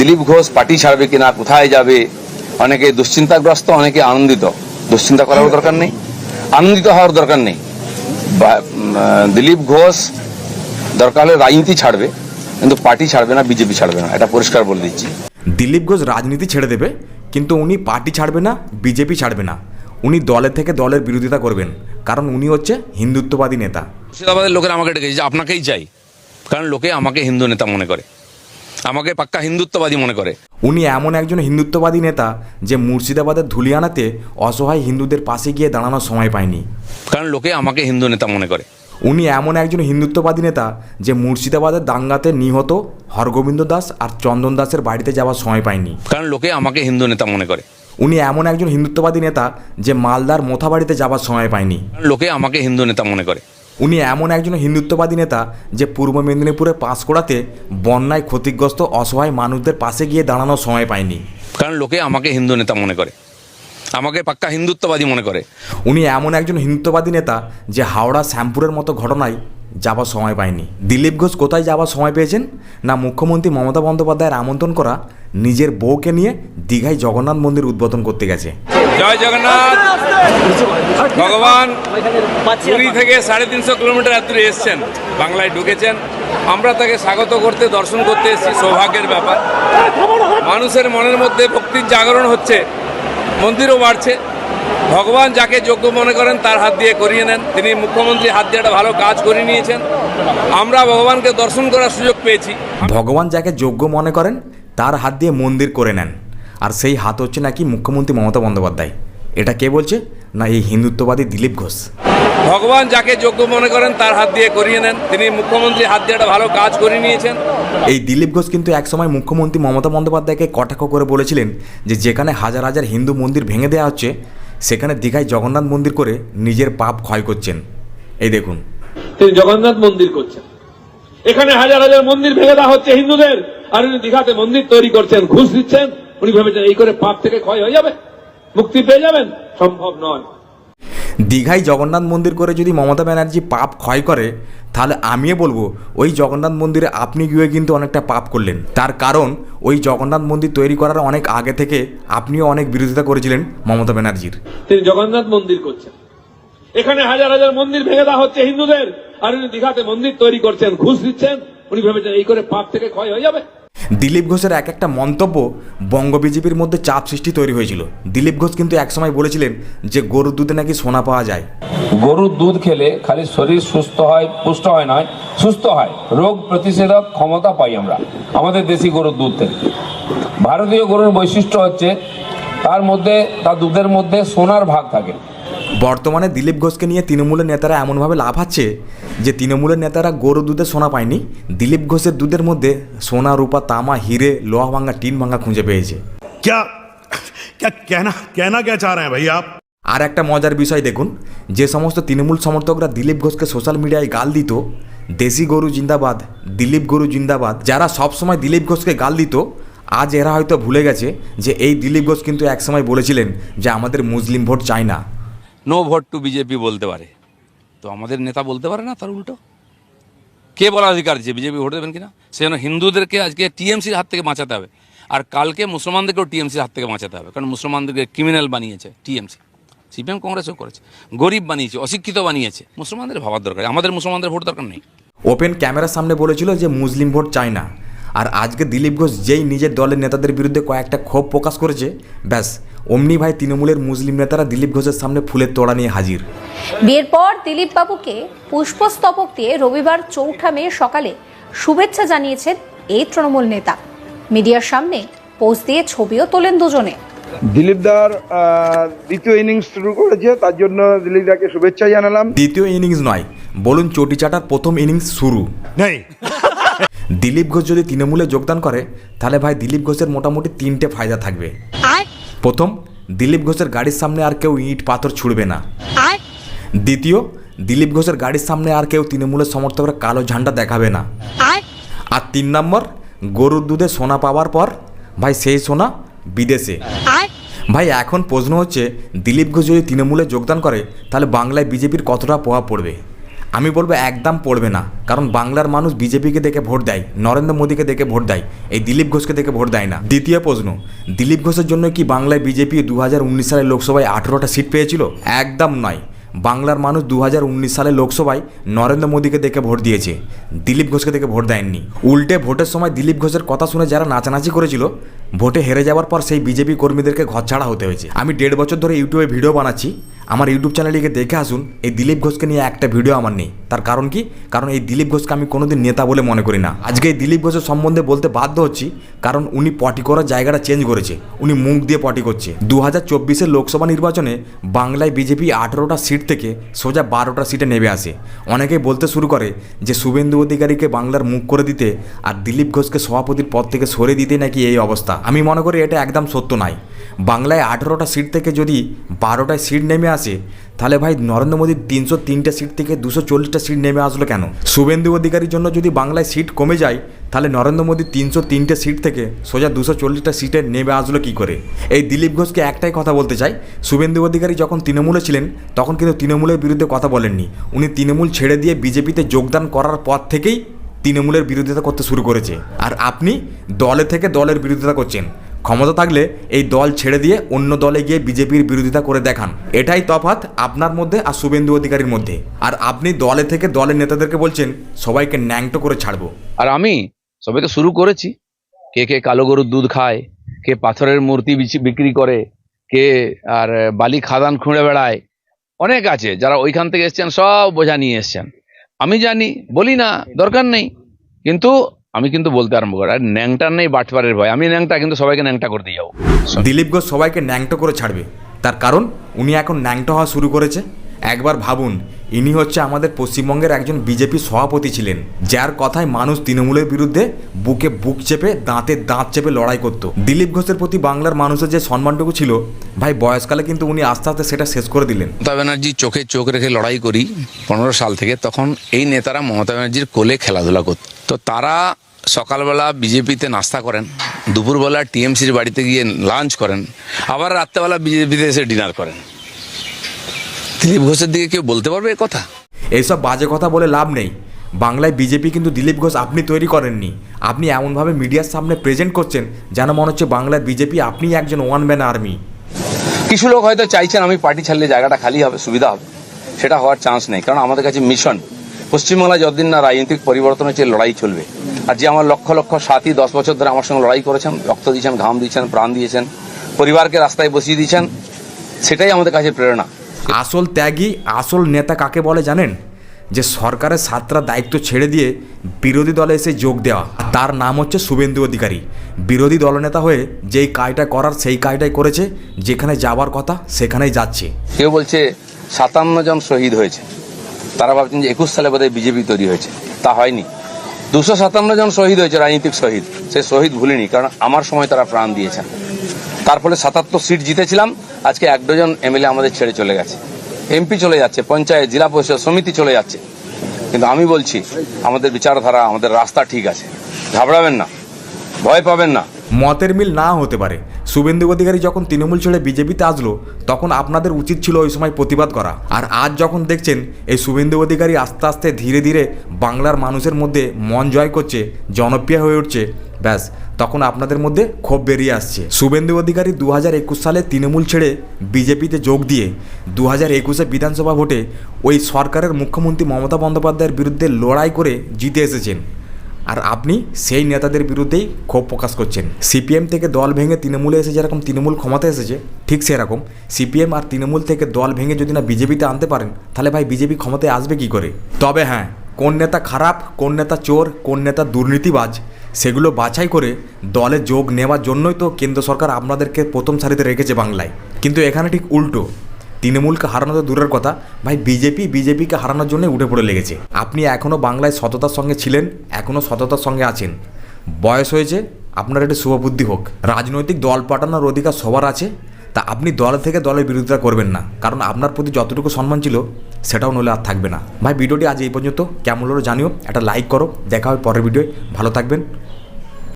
Dilip Ghosh party ছাড়বে কিনা কোথায় যাবে? অনেকে দুশ্চিন্তাগ্রস্ত অনেকে আনন্দিত। দুশ্চিন্তা করার দরকার নেই। আনন্দিত হওয়ার দরকার নেই। বা- দিলীপ ঘোষ দরকার হলে রাজনীতি ছাড়বে কিন্তু পার্টি ছাড়বে না বিজেপি ছাড়বে না। এটা পরিষ্কার বলে দিচ্ছি। দিলীপ ঘোষ রাজনীতি ছেড়ে দেবে কিন্তু উনি পার্টি ছাড়বে না বিজেপি ছাড়বে না। উনি দলের থেকে দলের বিরোধিতা করবেন কারণ উনি হচ্ছে হিন্দুত্ববাদী নেতা। মুর্শিদাবাদের লোকেরা আমাকে ডেকেছে যে আপনাকেই চাই কারণ লোকে আমাকে হিন্দু নেতা মনে করে। আমাকে পাক্কা হিন্দুত্ববাদী মনে করে। উনি এমন একজন হিন্দুত্ববাদী নেতা যে মুর্শিদাবাদের ধুলিয়ানাতে অসহায় হিন্দুদের পাশে গিয়ে দাঁড়ানোর সময় পায়নি। কারণ লোকে আমাকে হিন্দু নেতা মনে করে। উনি এমন একজন হিন্দুত্ববাদী নেতা যে মুর্শিদাবাদের দাঙ্গাতে নিহত হরগোবিন্দ দাস আর চন্দন দাসের বাড়িতে যাওয়ার সময় পায়নি। কারণ লোকে আমাকে হিন্দু নেতা মনে করে। উনি এমন একজন হিন্দুত্ববাদী নেতা যে মালদার মোথাবাড়িতে যাওয়ার সময় পায়নি। কারণ লোকে আমাকে হিন্দু নেতা মনে করে। উনি এমন একজন হিন্দুত্ববাদী নেতা যে পূর্ব মেদিনীপুরে পাঁশকুড়াতে বন্যায় ক্ষতিগ্রস্ত অসহায় মানুষদের পাশে গিয়ে দাঁড়ানোর সময় পায়নি। কারণ লোকে আমাকে হিন্দু নেতা মনে করে। আমাকে পাক্কা হিন্দুত্ববাদী মনে করে। উনি এমন একজন হিন্দুত্ববাদী নেতা যে হাওড়া শ্যামপুরের মতো ঘটনায় যাবার সময় পায়নি। দিলীপ ঘোষ কোথায় যাবার সময় পেয়েছেন? না মুখ্যমন্ত্রী মমতা বন্দ্যোপাধ্যায়ের আমন্ত্রণ করা নিজের বউকে নিয়ে দীঘায় জগন্নাথ মন্দির উদ্বোধন করতে গেছে? জয় জগন্নাথ! ভগবান পুরী থেকে সাড়ে তিনশো কিলোমিটার এত দূরে এসছেন বাংলায় ঢুকেছেন। আমরা তাকে স্বাগত করতে দর্শন করতে এসেছি সৌভাগ্যের ব্যাপার। মানুষের মনের মধ্যে ভক্তির জাগরণ হচ্ছে। মন্দিরও বাড়ছে। ভগবান যাকে যোগ্য মনে করেন তার হাত দিয়ে করিয়ে নেন। তিনি মুখ্যমন্ত্রী, হাত দিয়ে একটা ভালো কাজ করে নিয়েছেন। আমরা ভগবানকে দর্শন করার সুযোগ পেয়েছি। ভগবান যাকে যোগ্য মনে করেন, তার হাত দিয়ে মন্দির করে নেন। আর সেই হাত হচ্ছে নাকি মুখ্যমন্ত্রী মমতা বন্দ্যোপাধ্যায়। এটা কে বলছে? না এই হিন্দুত্ববাদী দিলীপ ঘোষ। ভগবান যাকে যোগ্য মনে করেন তার হাত দিয়ে করিয়ে নেন। তিনি মুখ্যমন্ত্রী হাত দিয়ে একটা ভালো কাজ করে নিয়েছেন। এই দিলীপ ঘোষ কিন্তু একসময় মুখ্যমন্ত্রী মমতা বন্দ্যোপাধ্যায়কে কটাক্ষ করে বলেছিলেন যে যেখানে হাজার হাজার হিন্দু মন্দির ভেঙে দেওয়া হচ্ছে সেখানে দীঘায় জগন্নাথ মন্দির করে নিজের পাপ ক্ষয় করছেন। এই দেখুন। তিনি জগন্নাথ মন্দির করছেন। এখানে হাজার হাজার মন্দির ভেঙে দেওয়া হচ্ছে হিন্দুদের। আর উনি দীঘাতে মন্দির তৈরি করছেন ঘুষ দিচ্ছেন। উনি ভেবেছেন এই করে পাপ থেকে ক্ষয় হয়ে যাবে। মুক্তি পেয়ে যাবেন। সম্ভব নয়। দীঘায় জগন্নাথ মন্দির করে যদি মমতা ব্যানার্জি পাপ ক্ষয় করে, তাহলে আমিও বলব, ওই জগন্নাথ মন্দিরে আপনি গিয়ে কিন্তু অনেকটা পাপ করলেন। তার কারণ, ওই জগন্নাথ মন্দির তৈরি করার অনেক আগে থেকে আপনিও অনেক বিরোধিতা করেছিলেন মমতা ব্যানার্জির। তিনি জগন্নাথ মন্দির করছেন। এখানে হাজার হাজার মন্দির ভেঙে দেওয়া হচ্ছে হিন্দুদের। আর উনি দীঘাতে মন্দির তৈরি করছেন, ঘুষ দিচ্ছেন। উনি ভেবেছেন এই করে পাপ থেকে ক্ষয় হয়ে যাবে। দিলীপ ঘোষের এক একটা মন্তব্য বঙ্গ বিজেপির মধ্যে চাপ সৃষ্টি তৈরি হয়েছিল। দিলীপ ঘোষ কিন্তু একসময় বলেছিলেন যে গরুর দুধে নাকি সোনা পাওয়া যায়। গরুর দুধ খেলে খালি শরীর সুস্থ হয়, পুষ্ট হয় নয়, সুস্থ হয়। রোগ প্রতিষেধক ক্ষমতা পাই আমরা, আমাদের দেশি গরুর দুধ থেকে। ভারতীয় গরুর বৈশিষ্ট্য হচ্ছে তার মধ্যে, তার দুধের মধ্যে সোনার ভাগ থাকে। বর্তমানে দিলীপ ঘোষকে নিয়ে তৃণমূলের নেতারা এমনভাবে লাফাচ্ছে যে তৃণমূলের নেতারা গরু দুধে সোনা পায়নি। দিলীপ ঘোষের দুধের মধ্যে সোনা রূপা তামা হিরে লোহা ভাঙা টিন ভাঙা খুঁজে পেয়েছে। আর একটা মজার বিষয় দেখুন যে সমস্ত তৃণমূল সমর্থকরা দিলীপ ঘোষকে সোশ্যাল মিডিয়ায় গাল দিত দেশি গরু জিন্দাবাদ দিলীপ গরু জিন্দাবাদ যারা সব সময় দিলীপ ঘোষকে গাল দিত আজ এরা হয়তো ভুলে গেছে যে এই দিলীপ ঘোষ কিন্তু একসময় বলেছিলেন যে আমাদের মুসলিম ভোট চাই না। নো ভোট টু বিজেপি বলতে পারে। তো আমাদের নেতা বলতে পারে না, তার উল্টো। কে বলার অধিকার দিচ্ছে বিজেপি ভোট দেবেন কিনা? সে জন্য হিন্দুদেরকে আজকে টিএমসির হাত থেকে বাঁচাতে হবে। আর কালকে মুসলমানদেরকেও টিএমসির হাত থেকে বাঁচাতে হবে, কারণ মুসলমানদেরকে ক্রিমিনাল বানিয়েছে টিএমসি সিপিএম কংগ্রেসও করেছে। গরিব বানিয়েছে, অশিক্ষিত বানিয়েছে। মুসলমানদের ভাবার দরকার, আমাদের মুসলমানদের ভোট দরকার নেই। ওপেন ক্যামেরার সামনে বলেছিল যে মুসলিম ভোট চাই না। আর আজকে দিলীপ ঘোষ যেই নিজের দলের নেতাদের বিরুদ্ধে কয়েকটা ক্ষোভ প্রকাশ করেছে, ব্যাস। অমনি ভাই তৃণমূলের মুসলিম নেতারা দিলীপ ঘোষের সামনে ফুলের তোড়া নিয়ে হাজির। বিয়ের পর দিলীপ বাবুকে পুষ্পস্তবক দিয়ে রবিবার চৌঠা মে সকালে শুভেচ্ছা জানিয়েছেন এই তৃণমূল নেতা। মিডিয়ার সামনে পোস্ট দিয়ে ছবিও তোলেন দুজনে। দিলীপ দার দ্বিতীয় ইনিংস শুরু করেছে তার জন্য দিলীপ দাকে শুভেচ্ছা জানালাম। দ্বিতীয় ইনিংস নয় বলুন চটি চাটার প্রথম ইনিংস শুরু। नहीं দিলীপ ঘোষ যদি তৃণমূলে যোগদান করে তাহলে ভাই দিলীপ ঘোষের মোটামুটি তিনটে ফায়দা থাকবে। প্রথম দিলীপ ঘোষের গাড়ির সামনে আর কেউ ইট পাথর ছুড়বে না। দ্বিতীয় দিলীপ ঘোষের গাড়ির সামনে আর কেউ তৃণমূলের সমর্থকরা কালো ঝান্ডা দেখাবে না। আর তিন নম্বর গরুর দুধে সোনা পাওয়ার পর ভাই সেই সোনা বিদেশে। ভাই এখন প্রশ্ন হচ্ছে দিলীপ ঘোষ যদি তৃণমূলে যোগদান করে তাহলে বাংলায় বিজেপির কতটা প্রভাব পড়বে? আমি বলব একদম পড়বে না। কারণ বাংলার মানুষ বিজেপিকে দেখে ভোট দেয়, নরেন্দ্র মোদীকে দেখে ভোট দেয়, এই দিলীপ ঘোষকে দেখে ভোট দেয় না। দ্বিতীয় প্রশ্ন, দিলীপ ঘোষের জন্য কি বাংলায় বিজেপি দু সালের লোকসভায় আঠেরোটা সিট পেয়েছিল? একদম নয়। বাংলার মানুষ দু সালে লোকসভায় নরেন্দ্র মোদীকে দেখে ভোট দিয়েছে। দিলীপ ঘোষকে দেখে ভোট দেয়নি। উল্টে ভোটের সময় দিলীপ ঘোষের কথা শুনে যারা নাচানাচি করেছিল, ভোটে হেরে যাওয়ার পর সেই বিজেপি কর্মীদেরকে ঘরছাড়া হতে হয়েছে। আমি দেড় বছর ধরে ইউটিউবে ভিডিও বানাচ্ছি। আমার ইউটিউব চ্যানেলটিকে দেখে আসুন, এই দিলীপ ঘোষকে নিয়ে একটা ভিডিও আমার নেই। তার কারণ কি? কারণ এই দিলীপ ঘোষকে আমি কোনোদিন নেতা বলে মনে করি না। আজকে এই দিলীপ ঘোষের সম্বন্ধে বলতে বাধ্য হচ্ছি, কারণ উনি পটি করার জায়গাটা চেঞ্জ করেছে। উনি মুখ দিয়ে পটি করছে। দু হাজার চব্বিশের লোকসভা নির্বাচনে বাংলায় বিজেপি আঠেরোটা সিট থেকে সোজা বারোটা সিটে নেমে আসে। অনেকেই বলতে শুরু করে যে শুভেন্দু অধিকারীকে বাংলার মুখ করে দিতে আর দিলীপ ঘোষকে সভাপতির পদ থেকে সরে দিতে নাকি এই অবস্থা। আমি মনে করি এটা একদম সত্য নয়। বাংলায় আঠেরোটা সিট থেকে যদি বারোটায় সিট নেমে আসে, তাহলে ভাই নরেন্দ্র মোদীর তিনশো তিনটে সিট থেকে দুশো চল্লিশটা সিট নেমে আসলো কেন? শুভেন্দু অধিকারীর জন্য যদি বাংলায় সিট কমে যায়, তাহলে নরেন্দ্র মোদী তিনশো তিনটে সিট থেকে সোজা দুশো চল্লিশটা সিটে নেমে আসলো কী করে? এই দিলীপ ঘোষকে একটাই কথা বলতে চাই, শুভেন্দু অধিকারী যখন তৃণমূলে ছিলেন, তখন কিন্তু তৃণমূলের বিরুদ্ধে কথা বলেননি। উনি তৃণমূল ছেড়ে দিয়ে বিজেপিতে যোগদান করার পর থেকেই তৃণমূলের বিরোধিতা করতে শুরু করেছে। আর আপনি দলে থেকে দলের বিরোধিতা করছেন। ক্ষমতা থাকলে এই দল ছেড়ে দিয়ে অন্য দলে গিয়ে বিজেপির বিরোধিতা করে দেখান। এটাই তফাৎ আপনার মধ্যে আর শুভেন্দু অধিকারীর মধ্যে। আর আপনি দলে থেকে দলের নেতাদেরকে বলছেন, সবাইকে ন্যাংটো করে ছাড়বো। আর আমি সবে তো শুরু করেছি। কে কে কালো গরুর দুধ খায়, কে পাথরের মূর্তি বিক্রি করে, কে আর বালি খাদান খুঁড়ে বেড়ায়। অনেক আছে যারা ওইখান থেকে এসছেন, সব বোঝা নিয়ে এসছেন। আমি জানি, বলি না, দরকার নেই। কিন্তু আমি কিন্তু বলতে আরম্ভ করি, আর ন্যাংটার নেই বাটপারের ভয়। আমি ন্যাংটা, কিন্তু সবাইকে ন্যাংটা করে দিয়ে যাব। দিলীপ ঘোষ সবাইকে ন্যাংটো করে ছাড়বে। তার কারণ, উনি এখন ন্যাংটো হওয়া শুরু করেছে। একবার ভাবুন ইনি হচ্ছে আমাদের পশ্চিমবঙ্গের একজন বিজেপি সভাপতি ছিলেন, যার কথায় মানুষ তৃণমূলের বিরুদ্ধে বুকে বুক চেপে, দাঁতে দাঁত চেপে লড়াই করত। দিলীপ ঘোষের প্রতি বাংলার মানুষের যে সম্মানটুকু ছিল, ভাই বয়সকালে কিন্তু উনি আস্তে আস্তে সেটা শেষ করে দিলেন। মমতা ব্যানার্জি চোখে চোখ রেখে লড়াই করি পনেরো সাল থেকে, তখন এই নেতারা মমতা ব্যানার্জির কোলে খেলাধুলা করত। তো তারা সকালবেলা বিজেপিতে নাস্তা করেন, দুপুরবেলা টিএমসির বাড়িতে গিয়ে লাঞ্চ করেন, আবার রাত্রেবেলা বিজেপিতে এসে ডিনার করেন। দিলীপ ঘোষের দিকে কেউ বলতে পারবে এ কথা? এইসব বাজে কথা বলে লাভ নেই। বাংলায় বিজেপি কিন্তু দিলীপ ঘোষ আপনি তৈরি করেননি। আপনি এমনভাবে মিডিয়ার সামনে প্রেজেন্ট করছেন যেন মনে হচ্ছে বাংলার বিজেপি আপনি একজন ওয়ান ম্যান আর্মি কিছু লোক হয়তো চাইছেন আমি পার্টি ছাড়লে জায়গাটা খালি হবে সুবিধা হবে। সেটা হওয়ার চান্স নেই। কারণ আমাদের কাছে মিশন পশ্চিমবাংলায় যতদিন না রাজনৈতিক পরিবর্তন হচ্ছে লড়াই চলবে। আর যে আমার লক্ষ লক্ষ সাথী দশ বছর ধরে আমার সঙ্গে লড়াই করেছেন রক্ত দিয়েছেন ঘাম দিয়েছেন প্রাণ দিয়েছেন পরিবারকে রাস্তায় বসিয়ে দিয়েছেন সেটাই আমাদের কাছে প্রেরণা। আসল ত্যাগী, আসল নেতা কাকে বলে জানেন? যে সরকারের সাতটা দায়িত্ব ছেড়ে দিয়ে বিরোধী দলে এসে যোগ দেওয়া। তার নাম হচ্ছে শুভেন্দু অধিকারী। বিরোধী দলনেতা হয়ে যেই কাজটা করার, সেই কাজটাই করেছে। যেখানে যাওয়ার কথা, সেখানেই যাচ্ছে। কেউ বলছে সাতান্ন জন শহীদ হয়েছে। তারা ভাবছেন যে একুশ সালে বোধহয় বিজেপি তৈরি হয়েছে। তা হয়নি। দুশো সাতান্ন জন শহীদ হয়েছে, রাজনৈতিক শহীদ। সে শহীদ ভুলিনি, কারণ আমার সময় তারা প্রাণ দিয়েছেন। তার ফলে সাতাত্তর সিট জিতেছিলাম। আজকে এক ডজন এমএলএ আমাদের ছেড়ে চলে গেছে। এমপি চলে যাচ্ছে, পঞ্চায়েত, জেলা পরিষদ সমিতি চলে যাচ্ছে। কিন্তু আমি বলছি, আমাদের বিচারধারা, আমাদের রাস্তা ঠিক আছে। ঘাবড়াবেন না, ভয় পাবেন না। মতের মিল না হতে পারে। শুভেন্দু অধিকারী যখন তৃণমূল ছেড়ে বিজেপিতে আসলো, তখন আপনাদের উচিত ছিল ওই সময় প্রতিবাদ করা। আর আজ যখন দেখছেন, এই শুভেন্দু অধিকারী আস্তে আস্তে ধীরে ধীরে বাংলার মানুষের মধ্যে মন জয় করছে, জনপ্রিয় হয়ে উঠছে ব্যাস, তখন আপনাদের মধ্যে ক্ষোভ বেরিয়ে আসছে। শুভেন্দু অধিকারী দু হাজার একুশ সালে তৃণমূল ছেড়ে বিজেপিতে যোগ দিয়ে দু হাজার একুশে বিধানসভা ভোটে ওই সরকারের মুখ্যমন্ত্রী মমতা বন্দ্যোপাধ্যায়ের বিরুদ্ধে লড়াই করে জিতে এসেছেন। আর আপনি সেই নেতাদের বিরুদ্ধেই ক্ষোভ প্রকাশ করছেন। সিপিএম থেকে দল ভেঙে তৃণমূলে এসে যেরকম তৃণমূল ক্ষমতা এসেছে, ঠিক সেরকম। সিপিএম আর তৃণমূল থেকে দল ভেঙে যদি না বিজেপিতে আনতে পারেন, তাহলে ভাই বিজেপি ক্ষমতায় আসবে কি করে? তবে হ্যাঁ কোন নেতা খারাপ, কোন নেতা চোর, কোন নেতা দুর্নীতিবাজ, সেগুলো বাছাই করে দলে যোগ নেওয়ার জন্যই তো কেন্দ্র সরকার আপনাদেরকে প্রথম সারিতে রেখেছে বাংলায়। কিন্তু এখানে ঠিক উল্টো। তৃণমূলকে হারানো তো দূরের কথা। ভাই বিজেপি বিজেপিকে হারানোর জন্য উঠে পড়ে লেগেছে। আপনি এখনও বাংলায় সততার সঙ্গে ছিলেন এখনও সততার সঙ্গে আছেন। বয়স হয়েছে, আপনার একটু শুভবুদ্ধি হোক। রাজনৈতিক দল পাঠানোর অধিকার সবার আছে তা আপনি দল থেকে দলের বিরোধিতা করবেন না। কারণ আপনার প্রতি যতটুকু সম্মান ছিল, সেটাও নলে আর থাকবে না। ভাই, ভিডিওটি আজ এই পর্যন্ত। কেমন হলো জানিও। একটা লাইক করো। দেখা হয় পরের ভিডিওয়। ভালো থাকবেন।